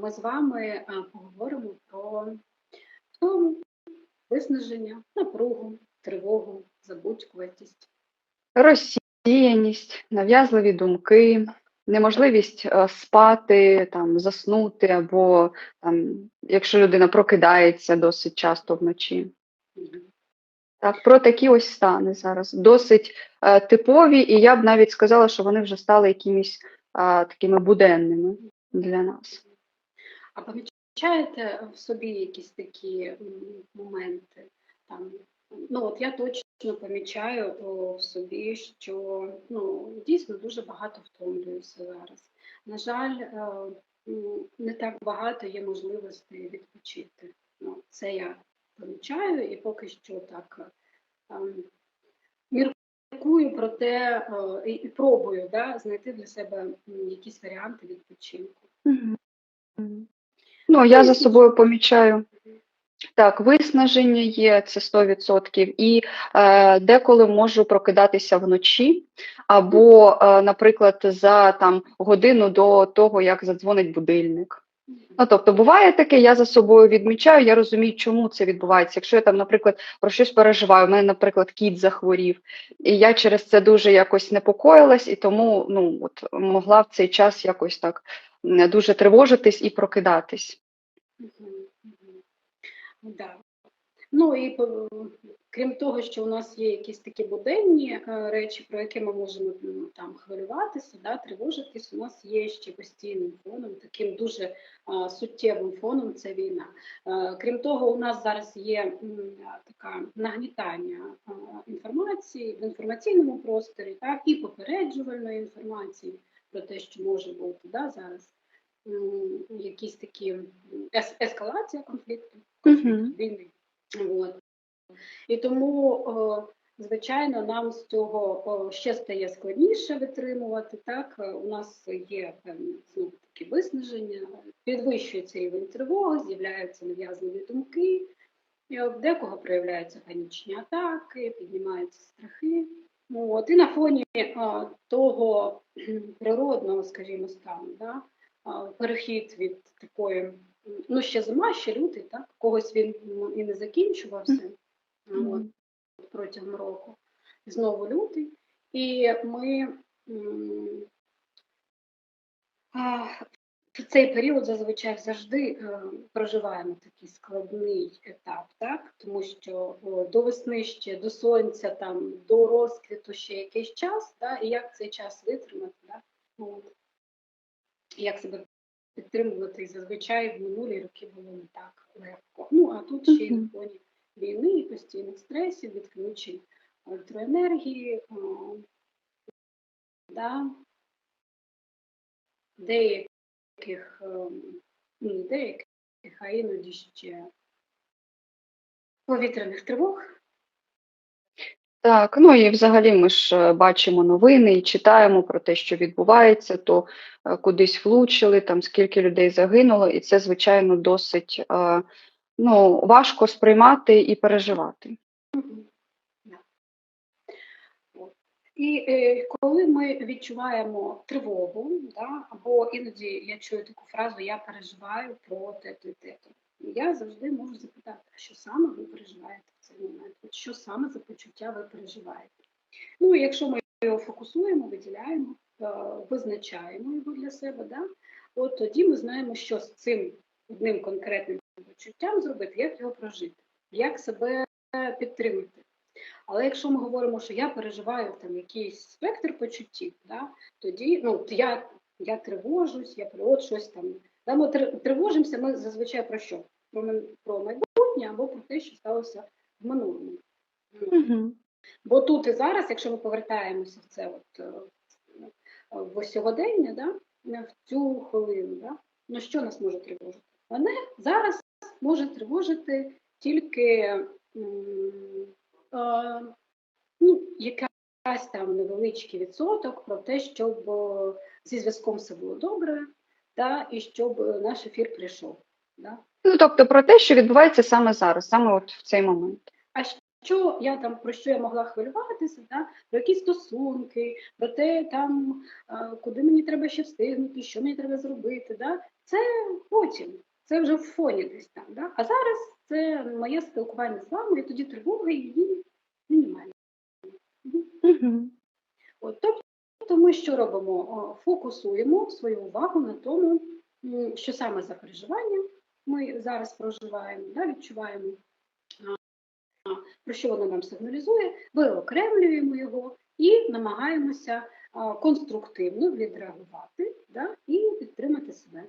ми з вами е, поговоримо про втому, виснаження, напругу, тривогу, забудькуватість. Розсіяність, нав'язливі думки, неможливість е, спати, там, заснути, або там, якщо людина прокидається досить часто вночі. Так, про такі ось стани зараз. Досить е, типові, і я б навіть сказала, що вони вже стали якимись е, такими буденними для нас. А помічаєте в собі якісь такі моменти? Там, ну от я точно помічаю в собі, що ну, дійсно дуже багато втомлююся зараз. На жаль, е, не так багато є можливостей відпочити. Ну, це я помічаю і поки що так е, ем, міркую про те е, і, пробую да, знайти для себе якісь варіанти відпочинку. Ну, я за собою помічаю. Так, виснаження є, це 100%. І е, деколи можу прокидатися вночі, або, е, наприклад, за там, годину до того, як задзвонить будильник. Ну, тобто, буває таке, я за собою відмічаю, я розумію, чому це відбувається. Якщо я там, наприклад, про щось переживаю, у мене, наприклад, кіт захворів, і я через це дуже якось непокоїлась, і тому ну, от, могла в цей час якось так дуже тривожитись і прокидатись. Да. Ну і по- крім того, що у нас є якісь такі буденні е, речі, про які ми можемо там хвилюватися, да, тривожитись, у нас є ще постійним фоном, таким дуже а, суттєвим фоном це війна. Е, Крім того, у нас зараз є така нагнітання а, інформації в інформаційному просторі, так, і попереджувальної інформації про те, що може бути да, зараз якісь такі ес- ескалація конфлікту, конфлікту війни. От. І тому, звичайно, нам з цього ще стає складніше витримувати. Так, у нас є певні знову такі виснаження, підвищується рівень тривоги, з'являються нав'язливі думки, і в декого проявляються панічні атаки, піднімаються страхи. Ну, От, і на фоні а, того природного, скажімо, стану, да, а, перехід від такої, ну ще зима, ще лютий, так, когось він м, і не закінчувався ну, от, протягом року. Знову лютий. І ми м, а, в цей період зазвичай завжди е, проживаємо такий складний етап, так? тому що до весни ще до сонця, там, до розквіту ще якийсь час, да? і як цей час витримати, да? От. Як себе підтримувати, і зазвичай в минулі роки було не так легко. Ну, а тут ще й на фоні війни, і постійних стресів, відключень електроенергії, да? Деяких, ем, ну, не деяких, а іноді ще повітряних тривог. Так, ну і взагалі ми ж е, бачимо новини і читаємо про те, що відбувається, то е, кудись влучили, там скільки людей загинуло, і це, звичайно, досить е, ну, важко сприймати і переживати. І е, коли ми відчуваємо тривогу, да, або іноді я чую таку фразу Я переживаю про те-то і те-то. Я завжди можу запитати, що саме ви переживаєте в цей момент? От що саме за почуття ви переживаєте? Ну, якщо ми його фокусуємо, виділяємо, е, визначаємо його для себе, да, от тоді ми знаємо, що з цим одним конкретним почуттям зробити, як його прожити, як себе підтримати. Але якщо ми говоримо, що я переживаю там якийсь спектр почуттів, да, тоді ну, я, я тривожусь, я про от щось там. Да, ми тривожимося ми зазвичай про що? Про, про майбутнє або про те, що сталося в минулому. Ну, Бо тут і зараз, якщо ми повертаємося в це от, е, в сьогодення, да, в цю хвилину, да, ну що нас може тривожити? Мене зараз може тривожити тільки м, ну, якась там невеличкий відсоток про те, щоб е, зі зв'язком все було добре, да, і щоб е, наш ефір прийшов. Да. Ну, тобто про те, що відбувається саме зараз, саме от в цей момент. А що я там про що я могла хвилюватися, да? про якісь стосунки, про те, там, е, куди мені треба ще встигнути, що мені треба зробити. Да? Це потім, це вже в фоні десь там. Да? А зараз це моє спілкування з вами, і тоді тривога її мінімальна. От, тобто ми що робимо? Фокусуємо свою увагу на тому, що саме за переживання ми зараз проживаємо, да, відчуваємо, про що воно нам сигналізує, виокремлюємо його і намагаємося конструктивно відреагувати да, і підтримати себе.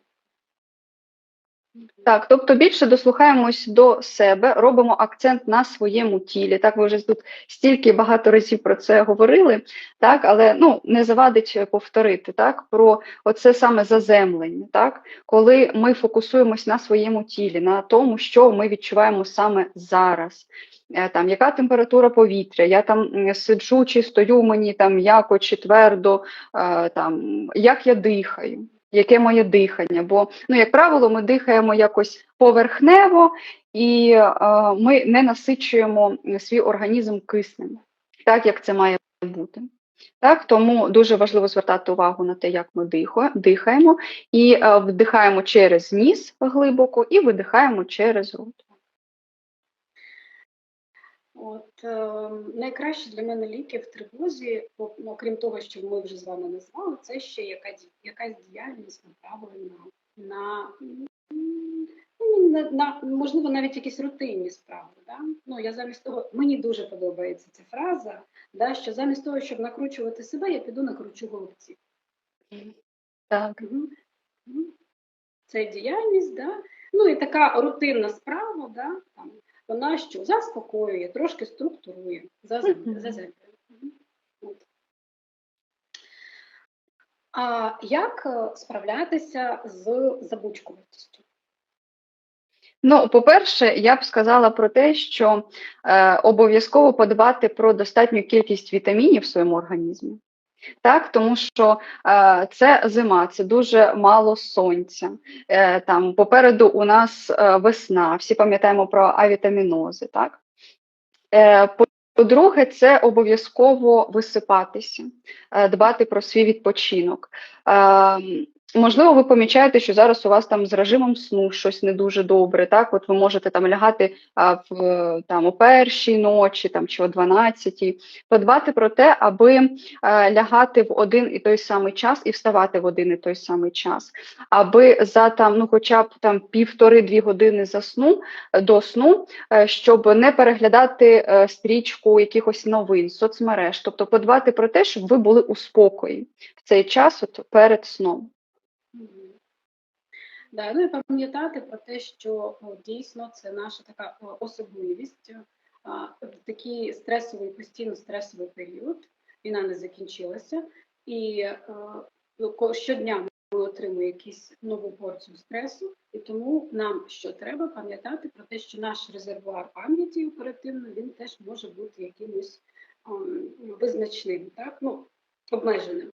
Так, тобто більше дослухаємось до себе, робимо акцент на своєму тілі. Так, ви вже тут стільки багато разів про це говорили, так, але ну не завадить повторити так про оце саме заземлення, так, коли ми фокусуємось на своєму тілі, на тому, що ми відчуваємо саме зараз. Е, Там яка температура повітря, я там сиджу чи стою мені там м'яко чи твердо, е, там як я дихаю яке моє дихання. Бо, ну, як правило, ми дихаємо якось поверхнево і е, ми не насичуємо свій організм киснем, так як це має бути. Так, тому дуже важливо звертати увагу на те, як ми дихаємо, і е, вдихаємо через ніс глибоко і видихаємо через рот. От найкраще для мене ліки в тривозі, ну, окрім того, що ми вже з вами назвали, це ще яка, ді- якась діяльність направлена на, ну, на, на можливо навіть якісь рутинні справи. Да? Ну я замість того, мені дуже подобається ця фраза, да, що замість того, щоб накручувати себе, я піду накручу голубців. Так. Це діяльність, да? ну і така рутинна справа, да? там, вона що заспокоює, трошки структурує, заземлює. А як е, справлятися з забучкуватістю? Ну, по-перше, я б сказала про те, що е, обов'язково подбати про достатню кількість вітамінів в своєму організмі. Так, тому що е, це зима, це дуже мало сонця. Е, там попереду у нас е, весна, всі пам'ятаємо про авітамінози. Так? Е, по- по-друге, це обов'язково висипатися, е, дбати про свій відпочинок. Е, Можливо, ви помічаєте, що зараз у вас там з режимом сну щось не дуже добре. Так, от ви можете там лягати а, в там о першій ночі, там чи о 12, подбати про те, аби е, лягати в один і той самий час і вставати в один і той самий час, аби за там, ну, хоча б там півтори-дві години за сну до сну, е, щоб не переглядати е, стрічку якихось новин, соцмереж, тобто подбати про те, щоб ви були у спокої в цей час, от перед сном. Да, ну і пам'ятати про те, що дійсно це наша така особливість, в такий стресовий, постійно стресовий період, війна не закінчилася, і е, ну, щодня ми отримуємо якусь нову порцію стресу, і тому нам що треба пам'ятати про те, що наш резервуар пам'яті оперативно він теж може бути якимось ем, визначним, так? Ну обмеженим.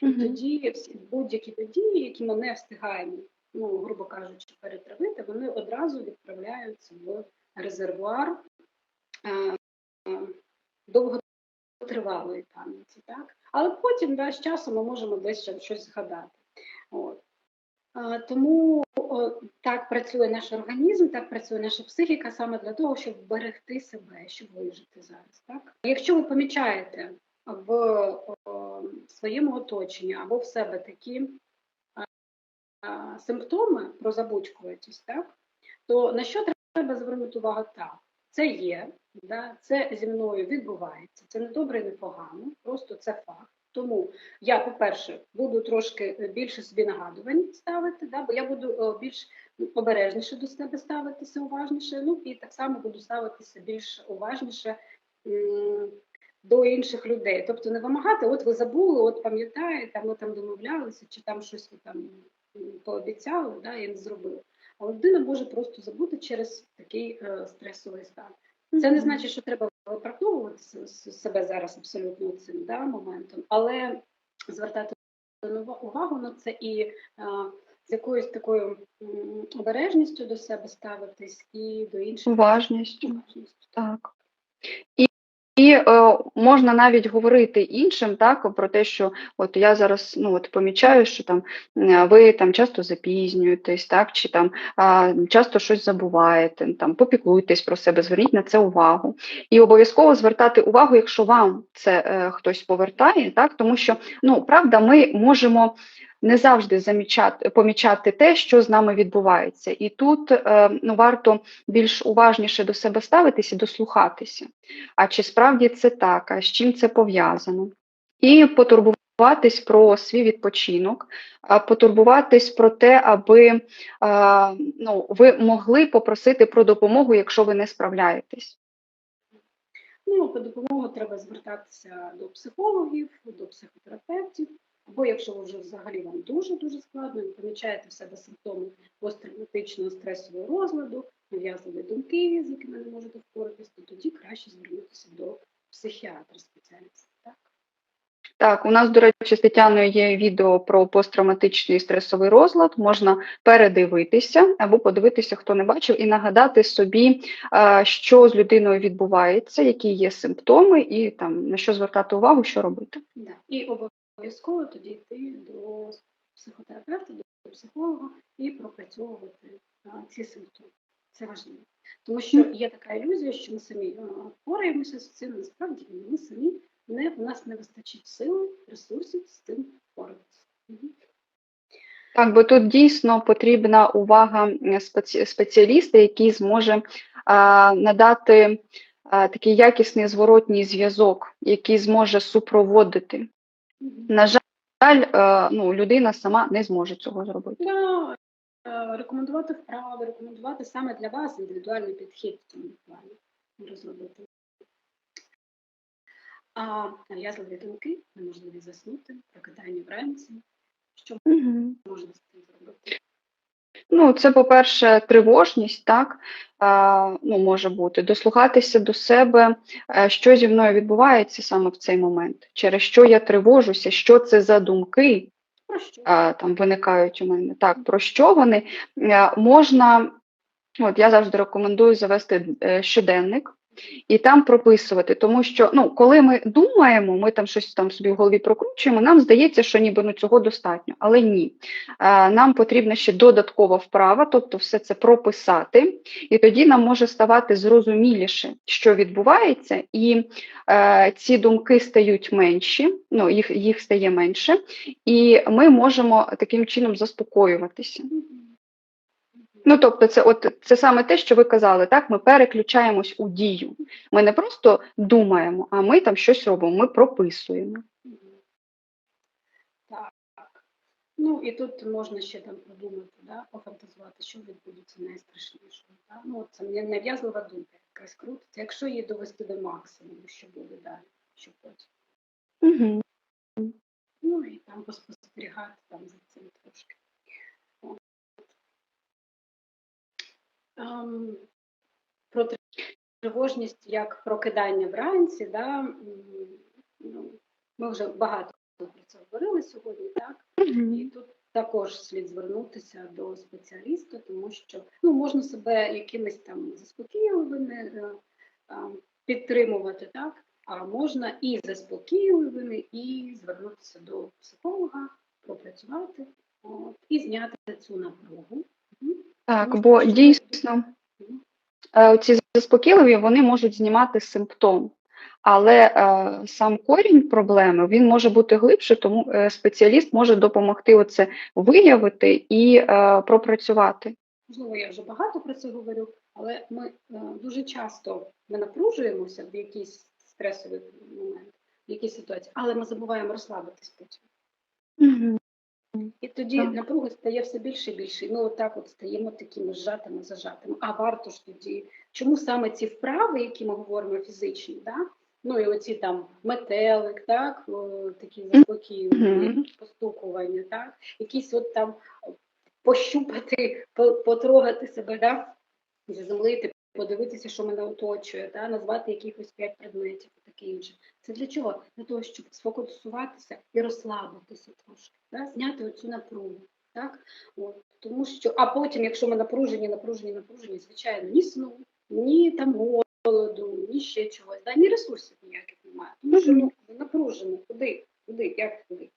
Тоді всі будь-які події, які ми не встигаємо, ну, грубо кажучи, перетравити, вони одразу відправляються в резервуар е, е, довготривалої пам'яті. Так? Але потім да, з часом ми можемо десь ще щось згадати. От. Е, Тому о, так працює наш організм, так працює наша психіка саме для того, щоб вберегти себе, щоб вижити зараз. Так? Якщо ви помічаєте в о, своєму оточенні або в себе такі симптоми про забудькуватість, так, то на що треба звернути увагу так? Це є, да, це зі мною відбувається, це не добре не погано, просто це факт. Тому я, по-перше, буду трошки більше собі нагадувань ставити, да, бо я буду е, більш обережніше до себе ставитися, уважніше, ну і так само буду ставитися більш уважніше до інших людей. Тобто не вимагати, от ви забули, от пам'ятаєте, ми там домовлялися, чи там щось ви там пообіцяли, да, і не зробили. А людина може просто забути через такий е, стресовий стан. Це не значить, що треба виправдовувати себе зараз абсолютно цим да, моментом, але звертати увагу на це і е, з якоюсь такою обережністю до себе ставитись і до інших уважністю. Так. І е, можна навіть говорити іншим так про те, що от я зараз ну от помічаю, що там ви там часто запізнюєтесь, так чи там а, часто щось забуваєте, там попіклуйтесь про себе, зверніть на це увагу. І обов'язково звертати увагу, якщо вам це е, хтось повертає, так тому що ну правда, ми можемо не завжди замічати помічати те, що з нами відбувається, і тут е, ну варто більш уважніше до себе ставитися, дослухатися. А чи справді це так? А з чим це пов'язано? І потурбуватись про свій відпочинок, потурбуватись про те, аби а, ну, ви могли попросити про допомогу, якщо ви не справляєтесь. Ну, по допомогу треба звертатися до психологів, до психотерапевтів, або якщо ви вже взагалі вам дуже-дуже складно, і помічаєте в себе симптоми посттравматичного стресового розладу, нав'язливі думки, з якими не можете впоратися, то тоді краще звернутися до психіатра спеціаліста. Так? Так, у нас, до речі, з Тетяною є відео про посттравматичний стресовий розлад. Можна передивитися або подивитися, хто не бачив, і нагадати собі, що з людиною відбувається, які є симптоми, і там на що звертати увагу, що робити. Да. І обов'язково тоді йти до психотерапевта, до психолога і пропрацьовувати а, ці симптоми. Це важливо. Тому що є така ілюзія, що ми самі впораємося з цим, насправді ми самі не, в нас не вистачить сили, ресурсів з цим впоратися. Так, бо тут дійсно потрібна увага спеці- спеціаліста, який зможе а, надати а, такий якісний зворотній зв'язок, який зможе супроводити. На жаль, е, ну, людина сама не зможе цього зробити. Да, е, рекомендувати вправи, рекомендувати саме для вас індивідуальний підхід в цьому плані розробити. А нав'язливі думки, неможливі заснути, прокидання вранці. Що угу. можна з цим зробити? Ну, це, по-перше, тривожність, так, е, ну, може бути, дослухатися до себе, е, що зі мною відбувається саме в цей момент, через що я тривожуся, що це за думки, е, там виникають у мене. Так, про що вони? Е, можна, от я завжди рекомендую завести е, щоденник і там прописувати, тому що ну, коли ми думаємо, ми там щось там собі в голові прокручуємо, нам здається, що ніби ну, цього достатньо, але ні. Нам потрібна ще додаткова вправа, тобто все це прописати, і тоді нам може ставати зрозуміліше, що відбувається, і е, ці думки стають менші, ну їх, їх стає менше, і ми можемо таким чином заспокоюватися. Ну, тобто, це от це саме те, що ви казали, так? Ми переключаємось у дію. Ми не просто думаємо, а ми там щось робимо, ми прописуємо. Так. Ну і тут можна ще там подумати, да, пофантазувати, що відбудеться найстрашнішого. Да? Ну, от це не- нав'язлива думка, якась крутиться. Якщо її довести до максимуму, що буде далі, що потім. Угу. Ну і там поспостерігати там за цим трошки. Ем, про тривожність як прокидання вранці, да, ну, ми вже багато про це говорили сьогодні, так? І тут також слід звернутися до спеціаліста, тому що ну, можна себе якимись там заспокійливими е, підтримувати, так? А можна і заспокійливими, і звернутися до психолога, пропрацювати от, і зняти цю напругу. Так, бо дійсно е, ці заспокійливі вони можуть знімати симптом. Але е, сам корінь проблеми він може бути глибше, тому е, спеціаліст може допомогти оце виявити і е, пропрацювати. Можливо, я вже багато про це говорю, але ми е, дуже часто ми напружуємося в якийсь стресовий момент, в якійсь ситуації, але ми забуваємо розслабитись потім. Угу. І тоді Так. напруги стає все більше і більше. І ми отак от стаємо такими зжатими, зажатими. А варто ж тоді, чому саме ці вправи, які ми говоримо фізичні, да? ну і оці там метелик, так, о, такі Мгм. постукування, так, якісь от там пощупати, потрогати себе, да? заземлити, подивитися, що мене оточує, да? назвати якихось п'ять предметів і таке інше. Це для чого? Для того, щоб сфокусуватися і розслабитися трошки, да? зняти оцю напругу. Так? От. Тому що, а потім, якщо ми напружені, напружені, напружені, звичайно, ні сну, ні там голоду, ні ще чогось, да, ні ресурсів ніяких немає. Тому що ну напружено, куди, куди, як куди.